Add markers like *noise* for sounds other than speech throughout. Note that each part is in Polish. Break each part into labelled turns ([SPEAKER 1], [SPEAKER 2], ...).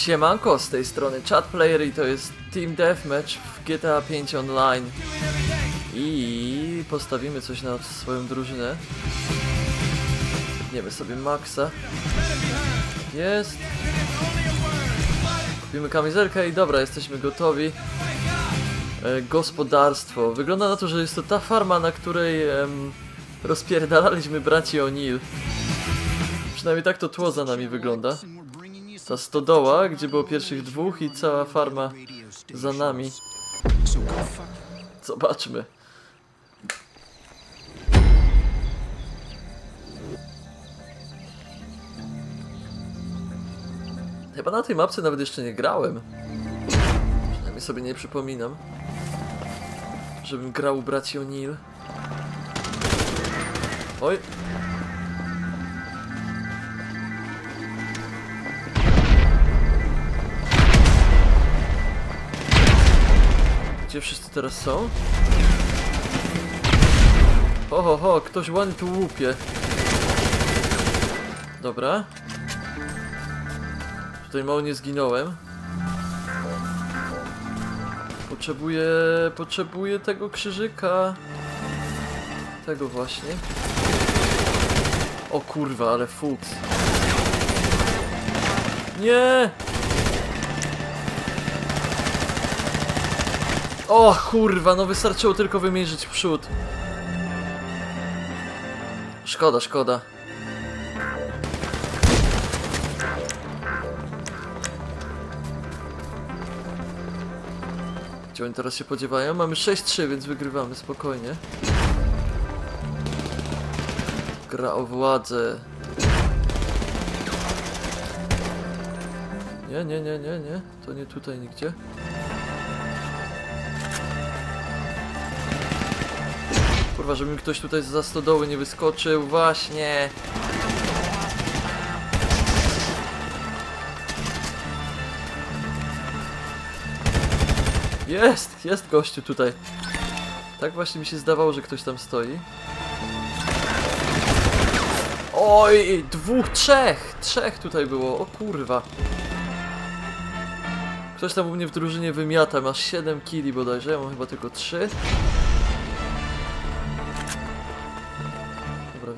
[SPEAKER 1] Siemanko, z tej strony Chat Player i to jest Team Deathmatch w GTA 5 Online. I postawimy coś na swoją drużynę. Kupniemy sobie Maxa. Jest. Kupimy kamizelkę i dobra, jesteśmy gotowi. E, gospodarstwo. Wygląda na to, że jest to ta farma, na której em, rozpierdalaliśmy braci O'Neill. Przynajmniej tak to tło za nami wygląda. Ta stodoła, gdzie było pierwszych dwóch i cała farma za nami. Zobaczmy. Chyba na tej mapce nawet jeszcze nie grałem. Przynajmniej sobie nie przypominam. Żebym grał braci O'Neill. Oj, Gdzie wszyscy teraz są? Ho, ho, ho, ktoś ładnie tu łupie. Dobra. Tutaj mało nie zginąłem. Potrzebuję... Potrzebuję tego krzyżyka. Tego właśnie. O kurwa, ale fuks. Nie! O kurwa, no wystarczyło tylko wymierzyć w przód. Szkoda, szkoda. Gdzie oni teraz się podziewają? Mamy 6-3, więc wygrywamy spokojnie. Gra o władzę. Nie, nie, nie, nie, nie. To nie tutaj nigdzie. Kurwa, żeby mi ktoś tutaj za stodoły nie wyskoczył. Właśnie. Jest, jest gościu tutaj. Tak właśnie mi się zdawało, że ktoś tam stoi. Oj, dwóch, trzech! Trzech tutaj było, o kurwa. Ktoś tam u mnie w drużynie wymiata, masz 7 kili bodajże, ja mam chyba tylko 3.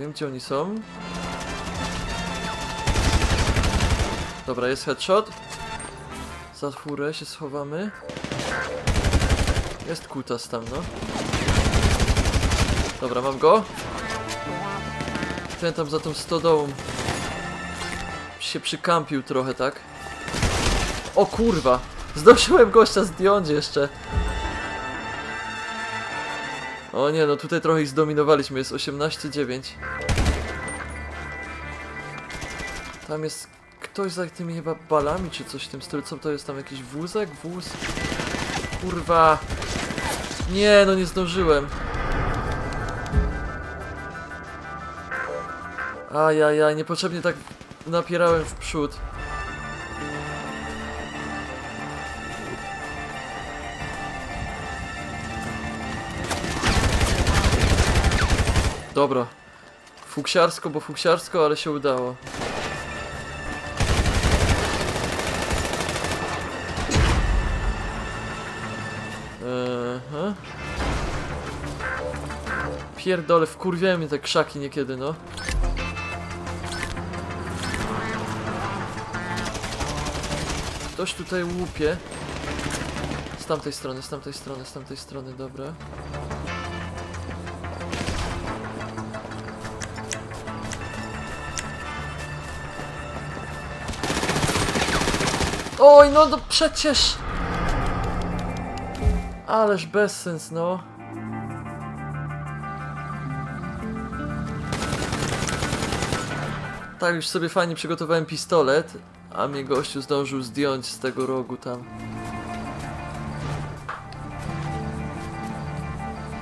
[SPEAKER 1] wiem gdzie oni są. Dobra, jest headshot. Za furę się schowamy. Jest kutas tam, no. Dobra, mam go. Ten tam za tą stodołą się przykampił trochę, tak? O kurwa! Zdążyłem gościa zdjąć jeszcze. O nie, no tutaj trochę ich zdominowaliśmy, jest 18-9. Tam jest ktoś za tymi chyba balami czy coś w tym stylu. Co to jest tam jakiś wózek? Wóz? Kurwa. Nie, no nie zdążyłem. Ajajaj, niepotrzebnie tak napierałem w przód. Dobra. Fuksiarsko, bo fuksiarsko, ale się udało. Aha. Pierdole, wkurwiają mnie te krzaki niekiedy, no. Ktoś tutaj łupie. Z tamtej strony, z tamtej strony, z tamtej strony, dobra. Oj, no, no przecież! Ależ bezsens, no. Tak, już sobie fajnie przygotowałem pistolet, a mnie gościu zdążył zdjąć z tego rogu tam.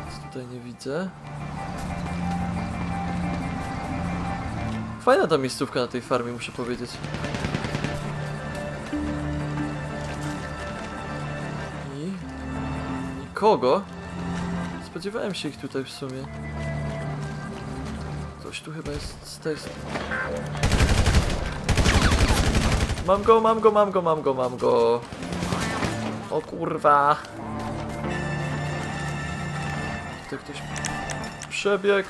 [SPEAKER 1] Nic tutaj nie widzę. Fajna ta miejscówka na tej farmie, muszę powiedzieć. Nikogo? Spodziewałem się ich tutaj w sumie. Ktoś tu chyba jest z tej. Mam go, mam go, mam go, mam go, mam go. O kurwa. Tutaj ktoś przebiegł.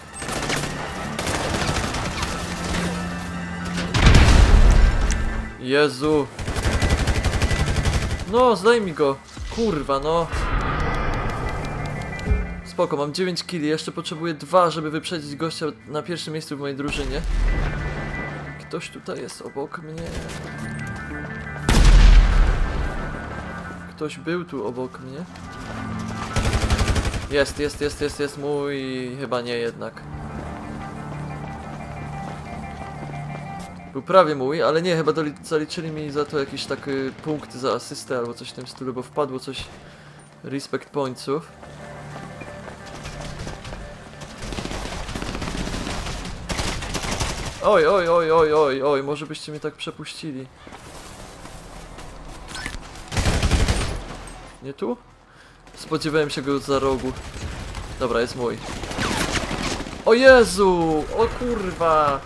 [SPEAKER 1] Jezu. No, zdaj mi go. Kurwa, no. Spoko, mam 9 killi, jeszcze potrzebuję 2, żeby wyprzedzić gościa na pierwszym miejscu w mojej drużynie. Ktoś tutaj jest obok mnie. Ktoś był tu obok mnie. Jest, jest, jest, jest, jest mój. Chyba nie jednak. Był prawie mój, ale nie, chyba zaliczyli mi za to jakiś taki punkt za asystę albo coś w tym stylu, bo wpadło coś respect pointsów. Oj, oj, oj, oj, oj, oj, może byście mnie tak przepuścili. Nie tu? Spodziewałem się go za rogu. Dobra, jest mój. O Jezu! O kurwa!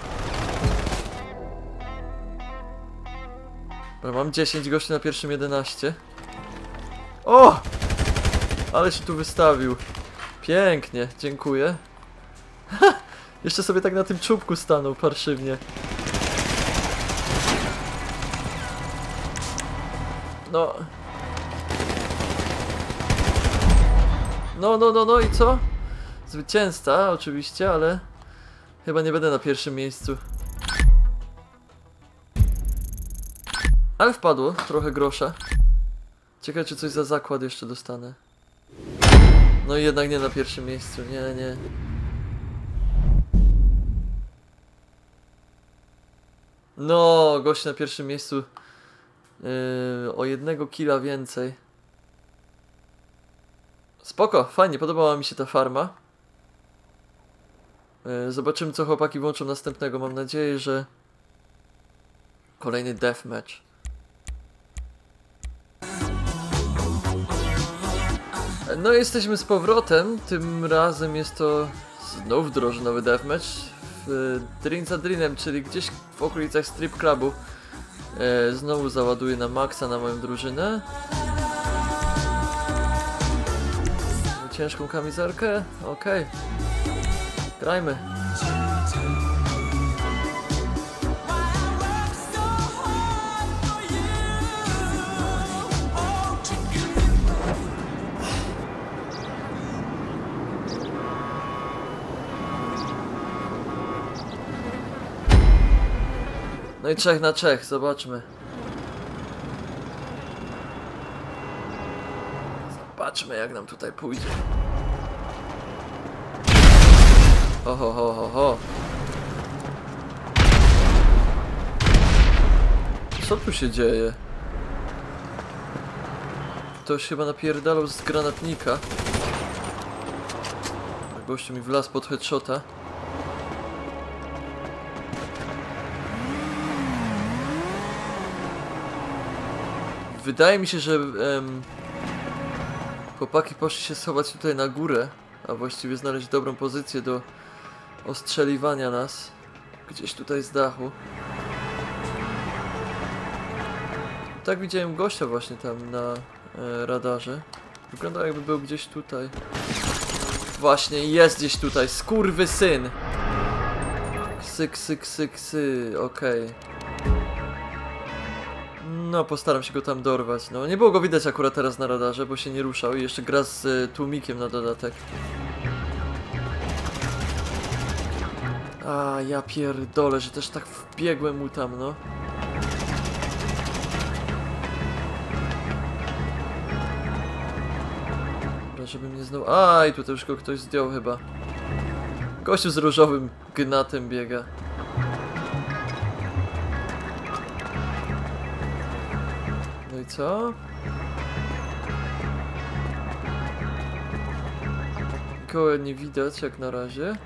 [SPEAKER 1] Dobra, mam 10 gości na pierwszym 11. O! Ale się tu wystawił. Pięknie, dziękuję. *laughs* Jeszcze sobie tak na tym czubku stanął parszywnie. No. No, no, no, no i co? Zwycięzca, oczywiście, ale chyba nie będę na pierwszym miejscu. Ale wpadło, trochę grosza. Ciekawe, czy coś za zakład jeszcze dostanę. No i jednak nie na pierwszym miejscu, nie, nie. No, gość na pierwszym miejscu yy, o jednego killa więcej. Spoko, fajnie, podobała mi się ta farma. Yy, zobaczymy, co chłopaki włączą następnego. Mam nadzieję, że kolejny deathmatch. No jesteśmy z powrotem. Tym razem jest to znów drużynowy deathmatch w Dream za czyli gdzieś w okolicach strip clubu. E, znowu załaduję na maksa na moją drużynę. Ciężką kamizelkę? Okej. Grajmy. I trzech na trzech, zobaczmy. Zobaczmy jak nam tutaj pójdzie. Oho, ho, ho, ho. Co tu się dzieje? Ktoś chyba napierdalał z granatnika. Gościu mi wlazł pod headshota. Wydaje mi się, że em, chłopaki poszli się schować tutaj na górę, a właściwie znaleźć dobrą pozycję do ostrzeliwania nas. Gdzieś tutaj z dachu. Tak widziałem gościa właśnie tam na e, radarze. Wygląda jakby był gdzieś tutaj. Właśnie jest gdzieś tutaj, skurwy syn. Ksy, ksy, ksy, ksy, okej. No, postaram się go tam dorwać. No, nie było go widać akurat teraz na radarze, bo się nie ruszał i jeszcze gra z y, tłumikiem na dodatek. A, ja pierdolę, że też tak wbiegłem mu tam, no. Dobra, żeby mnie znowu... A, i tutaj już go ktoś zdjął chyba. Gościu z różowym gnatem biega. Co? Nikogo nie widać jak na razie.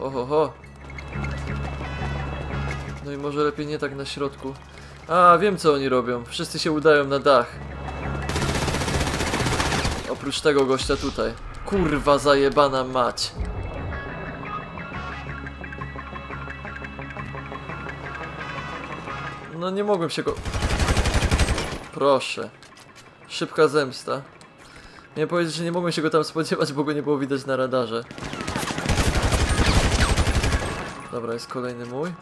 [SPEAKER 1] Oho, ho. No i może lepiej nie tak na środku. A, wiem co oni robią. Wszyscy się udają na dach. Oprócz tego gościa tutaj. Kurwa zajebana mać. No nie mogłem się go... Proszę. Szybka zemsta. Miałem powiedzieć, że nie mogłem się go tam spodziewać, bo go nie było widać na radarze. Dobra, jest kolejny mój.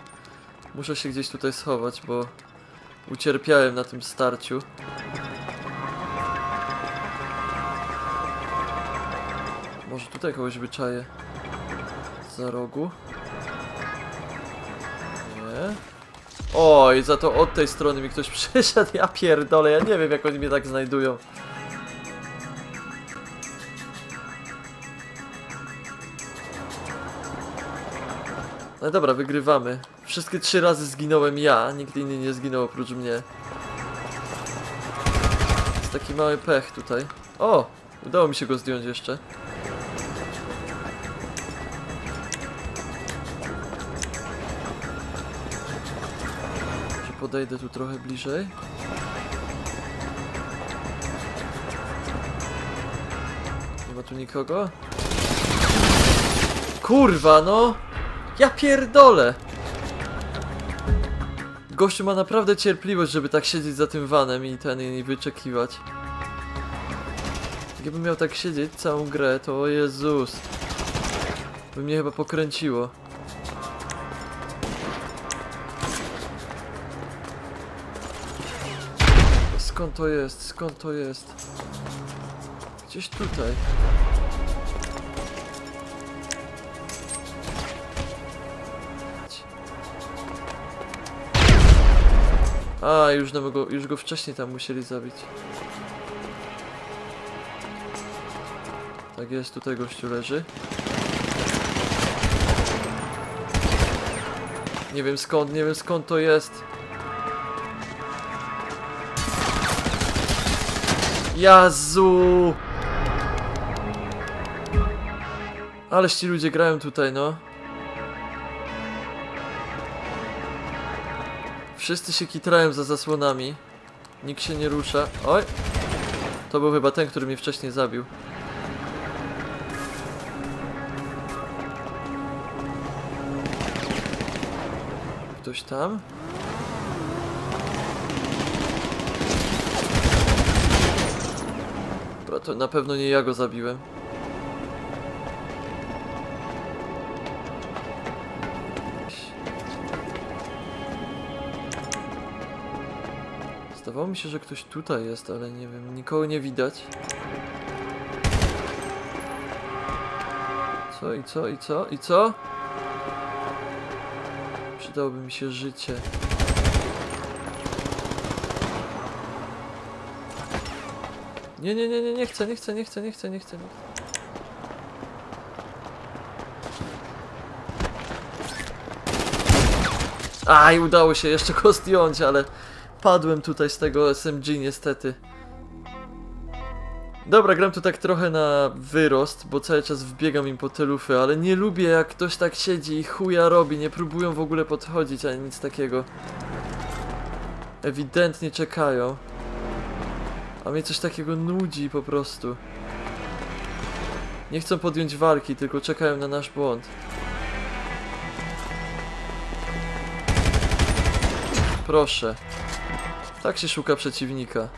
[SPEAKER 1] Muszę się gdzieś tutaj schować, bo ucierpiałem na tym starciu. Może tutaj kogoś wyczaję za rogu? Oj, za to od tej strony mi ktoś *laughs* przyszedł, ja pierdolę, ja nie wiem jak oni mnie tak znajdują. No dobra, wygrywamy. Wszystkie trzy razy zginąłem ja, nikt inny nie zginął oprócz mnie. Jest taki mały pech tutaj. O! Udało mi się go zdjąć jeszcze. Podejdę tu trochę bliżej. Nie ma tu nikogo? Kurwa, no! Ja pierdolę! Gościu ma naprawdę cierpliwość, żeby tak siedzieć za tym vanem i ten i wyczekiwać. Gdybym miał tak siedzieć całą grę, to o Jezus. By mnie chyba pokręciło. Skąd to jest? Skąd to jest? Gdzieś tutaj. A, już, nam go, już go wcześniej tam musieli zabić. Tak jest, tutaj gościu leży. Nie wiem skąd, nie wiem skąd to jest. Jazu! Ależ ci ludzie grają tutaj, no. Wszyscy się kitrają za zasłonami. Nikt się nie rusza. Oj! To był chyba ten, który mnie wcześniej zabił. Ktoś tam? To na pewno nie ja go zabiłem. Zdawało mi się, że ktoś tutaj jest, ale nie wiem, nikogo nie widać. Co i co i co i co? Przydałoby mi się życie. Nie, nie, nie, nie, nie chcę, nie chcę, nie chcę, nie chcę, nie chcę. Nie chcę. Aj, udało się jeszcze go zdjąć, ale padłem tutaj z tego SMG niestety. Dobra, gram tu tak trochę na wyrost, bo cały czas wbiegam im po te lufy, ale nie lubię jak ktoś tak siedzi i chuja robi, nie próbują w ogóle podchodzić, ani nic takiego. Ewidentnie czekają. A mnie coś takiego nudzi po prostu. Nie chcą podjąć walki, tylko czekają na nasz błąd. Proszę. Tak się szuka przeciwnika.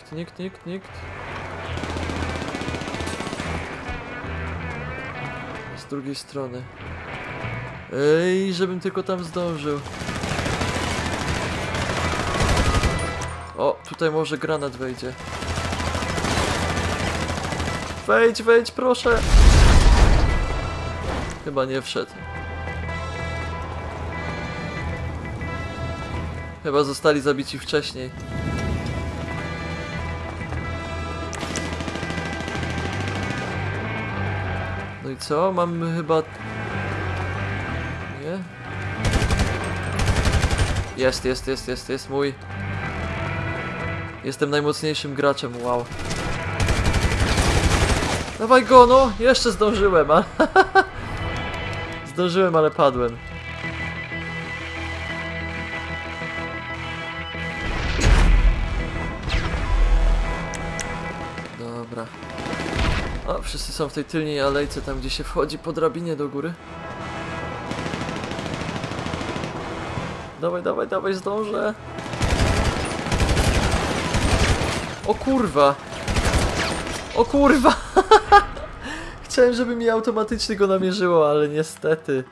[SPEAKER 1] Nikt, nikt, nikt, nikt. Z drugiej strony. Ej, żebym tylko tam zdążył. O, tutaj może granat wejdzie. Wejdź, wejdź, proszę. Chyba nie wszedł. Chyba zostali zabici wcześniej. No i co? Mamy chyba... Nie? Jest, jest, jest, jest, jest mój. Jestem najmocniejszym graczem, wow. Dawaj go, no! Jeszcze zdążyłem, a... *laughs* zdążyłem, ale padłem. Są w tej tylnej alejce, tam gdzie się wchodzi po drabinie do góry. Dawaj, dawaj, dawaj, zdążę. O kurwa. O kurwa. *laughs* Chciałem, żeby mi automatycznie go namierzyło, ale niestety.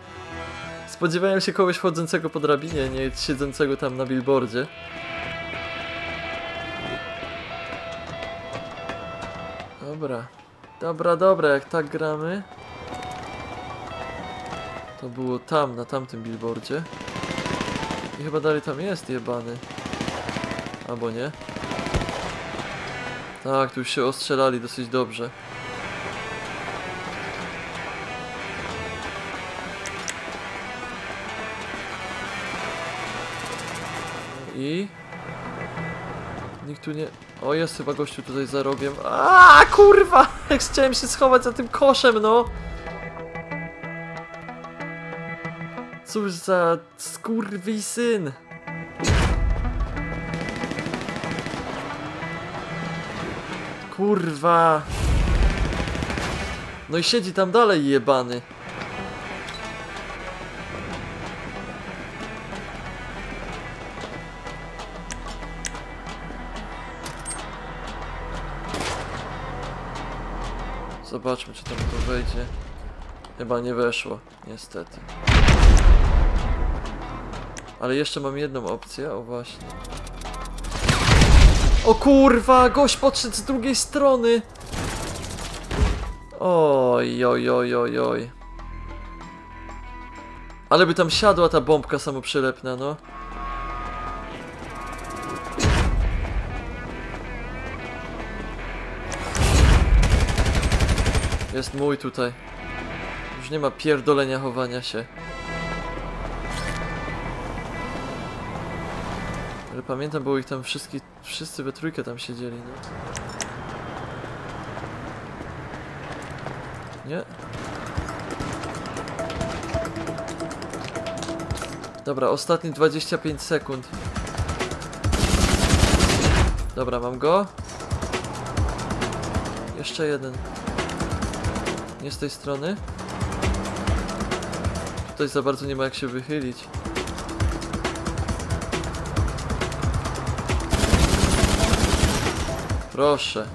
[SPEAKER 1] Spodziewałem się kogoś wchodzącego po drabinie, nie siedzącego tam na billboardzie. Dobra. Dobra, dobra, jak tak gramy. To było tam, na tamtym billboardzie. I chyba dalej tam jest jebany. Albo nie. Tak, tu już się ostrzelali dosyć dobrze. I... Nikt tu nie... O, jest chyba gościu tutaj za rogiem. A kurwa! *laughs* Jak chciałem się schować za tym koszem, no! Cóż za skurwisyn! Kurwa! No i siedzi tam dalej jebany. Zobaczmy, czy tam to wejdzie. Chyba nie weszło, niestety. Ale jeszcze mam jedną opcję, o właśnie. O kurwa, gość podszedł z drugiej strony. Oj, oj, oj, oj, oj. Ale by tam siadła ta bombka samoprzylepna, no. Jest mój tutaj. Już nie ma pierdolenia chowania się. Ale pamiętam, było ich tam wszystkich, wszyscy we trójkę tam siedzieli, no. Nie? Dobra, ostatnie 25 sekund. Dobra, mam go. Jeszcze jeden. Nie z tej strony. Tutaj za bardzo nie ma jak się wychylić. Proszę.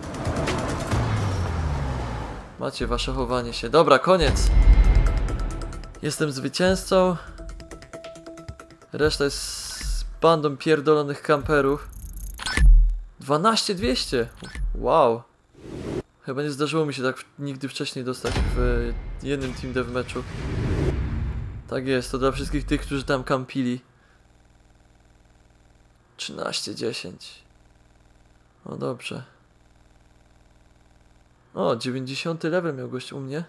[SPEAKER 1] Macie wasze chowanie się. Dobra, koniec. Jestem zwycięzcą. Reszta jest z bandą pierdolonych kamperów. 12200. Wow. Chyba nie zdarzyło mi się tak nigdy wcześniej dostać w jednym Team Deathmatchu. Tak jest, to dla wszystkich tych, którzy tam kampili. 13-10. O dobrze. O, 90 level miał gość u mnie.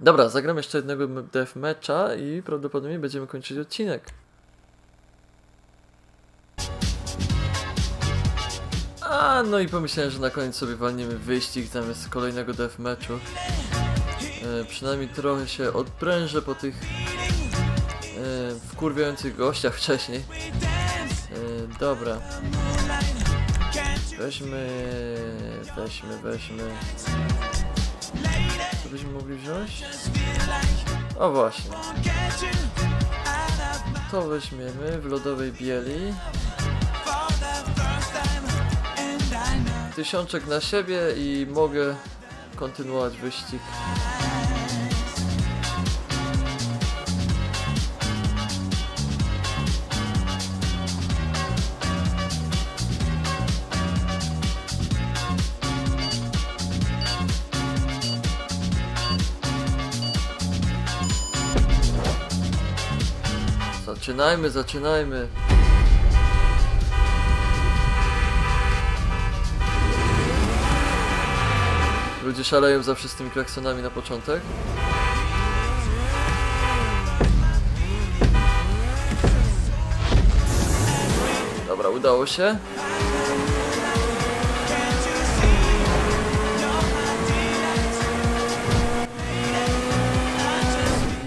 [SPEAKER 1] Dobra, zagram jeszcze jednego deathmatcha i prawdopodobnie będziemy kończyć odcinek. No i pomyślałem, że na koniec sobie walniemy wyścig zamiast kolejnego deathmatchu. E, przynajmniej trochę się odprężę po tych e, wkurwiających gościach wcześniej. E, dobra. Weźmy, weźmy, weźmy. Co byśmy mogli wziąć? O właśnie. To weźmiemy w lodowej bieli. Tysiączek na siebie i mogę kontynuować wyścig. Zaczynajmy, zaczynajmy. Ludzie szaleją zawsze z tymi klaksonami na początek. udało się.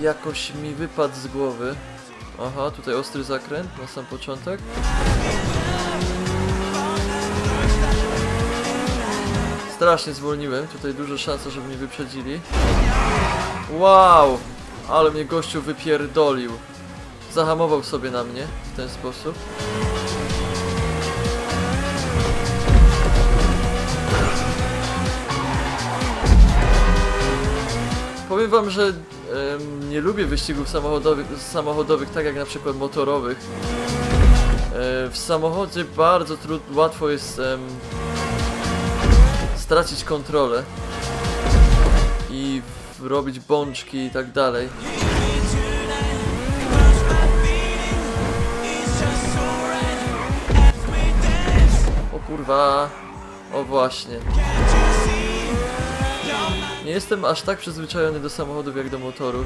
[SPEAKER 1] Jakoś mi wypadł z głowy. Aha, tutaj ostry zakręt na sam początek. Strasznie zwolniłem, tutaj dużo szansa, żeby mnie wyprzedzili. Wow! Ale mnie gościu wypierdolił. Zahamował sobie na mnie w ten sposób. Powiem wam, że nie lubię wyścigów samochodowych, samochodowych tak jak na przykład motorowych. E, w samochodzie bardzo trud, łatwo jest stracić kontrolę i robić bączki i tak dalej. O kurwa, o właśnie. Nie jestem aż tak przyzwyczajony do samochodów jak do motorów.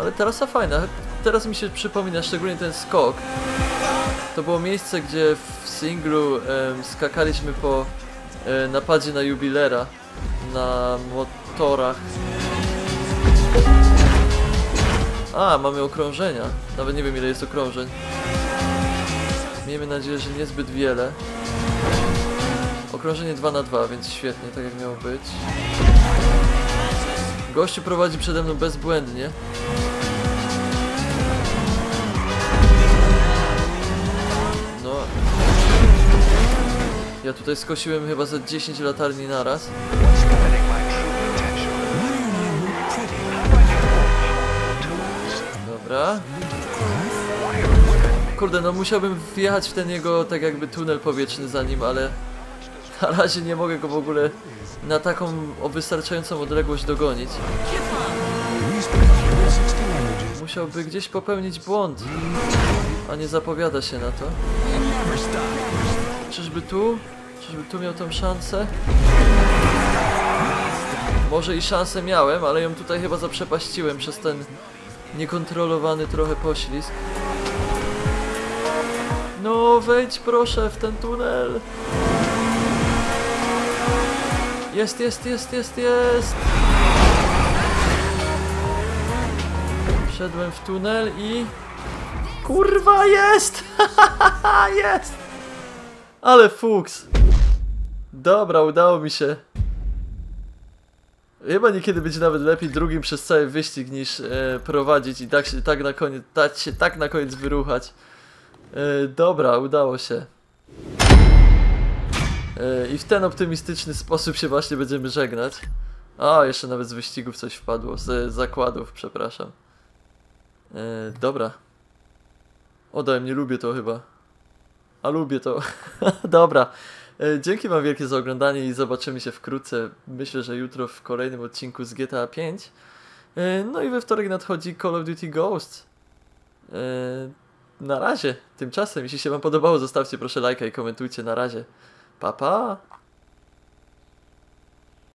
[SPEAKER 1] Ale trasa fajna. Teraz mi się przypomina szczególnie ten skok. To było miejsce, gdzie w singlu skakaliśmy po e, napadzie na jubilera na motorach. A, mamy okrążenia. Nawet nie wiem ile jest okrążeń. Miejmy nadzieję, że niezbyt wiele. Okrążenie 2 na 2 więc świetnie, tak jak miało być. Gościu prowadzi przede mną bezbłędnie. Ja tutaj skosiłem chyba za 10 latarni naraz. Dobra. Kurde, no musiałbym wjechać w ten jego tak jakby tunel powietrzny za nim, ale na razie nie mogę go w ogóle na taką o wystarczającą odległość dogonić. Musiałby gdzieś popełnić błąd, a nie zapowiada się na to. Czyżby tu? Czyżby tu miał tą szansę? Może i szansę miałem, ale ją tutaj chyba zaprzepaściłem przez ten niekontrolowany trochę poślizg. No, wejdź proszę w ten tunel. Jest, jest, jest, jest, jest. Wszedłem w tunel i... Kurwa, jest! *laughs* jest! Ale fuks. Dobra, udało mi się. Chyba niekiedy będzie nawet lepiej drugim przez cały wyścig niż e, prowadzić i tak się tak na koniec, dać się tak na koniec wyruchać. E, dobra, udało się. E, I w ten optymistyczny sposób się właśnie będziemy żegnać. A, jeszcze nawet z wyścigów coś wpadło, z zakładów, przepraszam. E, dobra. Odałem, nie lubię to chyba. A lubię to. *laughs* dobra. E, Dzięki wam wielkie za oglądanie i zobaczymy się wkrótce. Myślę, że jutro w kolejnym odcinku z GTA 5. E, No i we wtorek nadchodzi Call of Duty Ghost. E, Na razie. Tymczasem, jeśli się wam podobało, zostawcie proszę lajka i komentujcie. Na razie. Pa, pa!